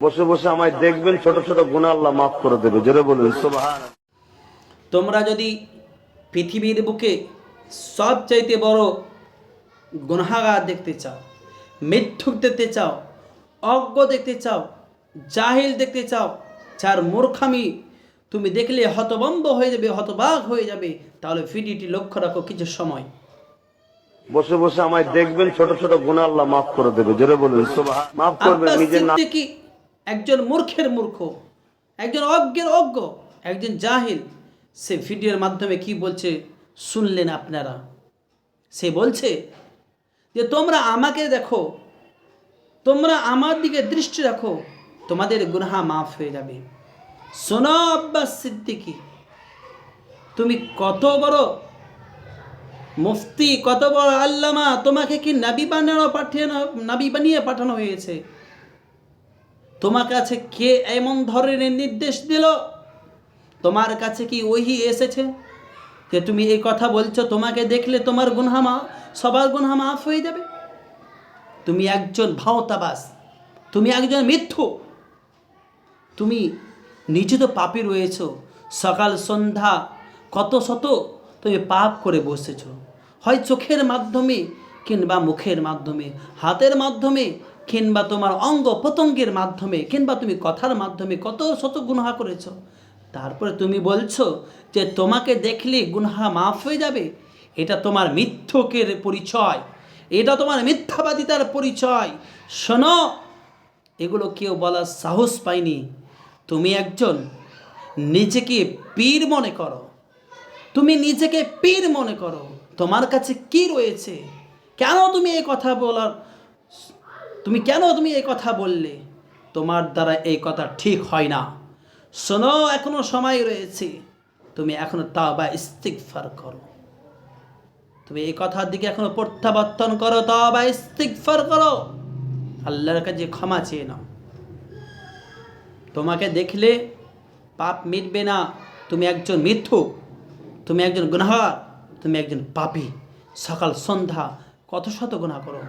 বসে বসে আমায় দেখবেন ছোট ছোট গুণা আল্লাহ মাফ করে দেবে। জোরে বলুন তোমরা যদি পৃথিবীর বুকে সবচাইতে বড় গুনাগার দেখতে চাও মিথ্যুক দেখতে চাও অজ্ঞ দেখতে চাও জাহিল দেখতে চাও যার মূর্খামি তুমি দেখলে হতবম্ব হয়ে যাবে হতবাক হয়ে যাবে তাহলে ভিডিওটি লক্ষ্য রাখো কিছু সময়। বসে বসে আমায় দেখবেন ছোট ছোট গুণা আল্লাহ মাফ করে দেবে। জোরে বলুন সুবহান মাফ করবে নিজের নাম একজন মূর্খের মূর্খ, একজন অজ্ঞের অজ্ঞ, একজন জাহিল। সে ভিডিওর মাধ্যমে কি বলছে? শুনলেন আপনারা? সে বলছে যে, তোমরা আমাকে দেখো, তোমরা আমার দিকে দৃষ্টি রাখো, তোমাদের গুনহা মাফ হয়ে যাবে। শোনো আব্বাস সিদ্দিকি, তুমি কত বড় মুফতি, কত বড় আল্লামা, তোমাকে কি নাবি বানানো পাঠানো নাবি বানিয়ে পাঠানো হয়েছে? তোমার কাছে কে এমন ধরনের নির্দেশ দিল? তোমার কাছে কি ওহি এসেছে? যে তুমি এই কথা বলছো, তোমাকে দেখলে তোমার গুনহামা সবার গুনহা মাফ হয়ে যাবে। তুমি একজন ভাওতাবাস, তুমি একজন মিথ্যু। তুমি নিজে তো পাপি রয়েছো। সকাল সন্ধ্যা কত শত তুমি পাপ করে বসেছ। হয় চোখের মাধ্যমে কিংবা মুখের মাধ্যমে, হাতের মাধ্যমে কিংবা তোমার অঙ্গ প্রত্যঙ্গের মাধ্যমে, কিংবা তুমি কথার মাধ্যমে কত শত গুনহা করেছ। তারপরে তুমি বলছো যে তোমাকে দেখলে গুনহা মাফ হয়ে যাবে। এটা তোমার মিথ্যকের পরিচয়। এটা তোমার মিথ্যাবাদিতার পরিচয়। শোনো, এগুলো কেউ বলার সাহস পায়নি। তুমি একজন নিজেকে পীর মনে করো। তুমি নিজেকে পীর মনে করো। তোমার কাছে কি রয়েছে? কেন তুমি এই কথা বলার তুমি কেন তুমি এই কথা বললে? তোমার দ্বারা এই কথা ঠিক হয় না। শোনো, এখনও সময় রয়েছে। তুমি এখনও তা বা ইস্তিকফার করো। তুমি এই কথার দিকে এখনও প্রত্যাবর্তন করো তা বা ইস্তিকফার করো। আল্লাহর কাছে ক্ষমা চেয়ে নাও। তোমাকে দেখলে পাপ মিটবে না। তুমি একজন মিথ্যুক। তুমি একজন গুনাহার তুমি একজন পাপী। সকাল সন্ধ্যা কত শত গুণা করো।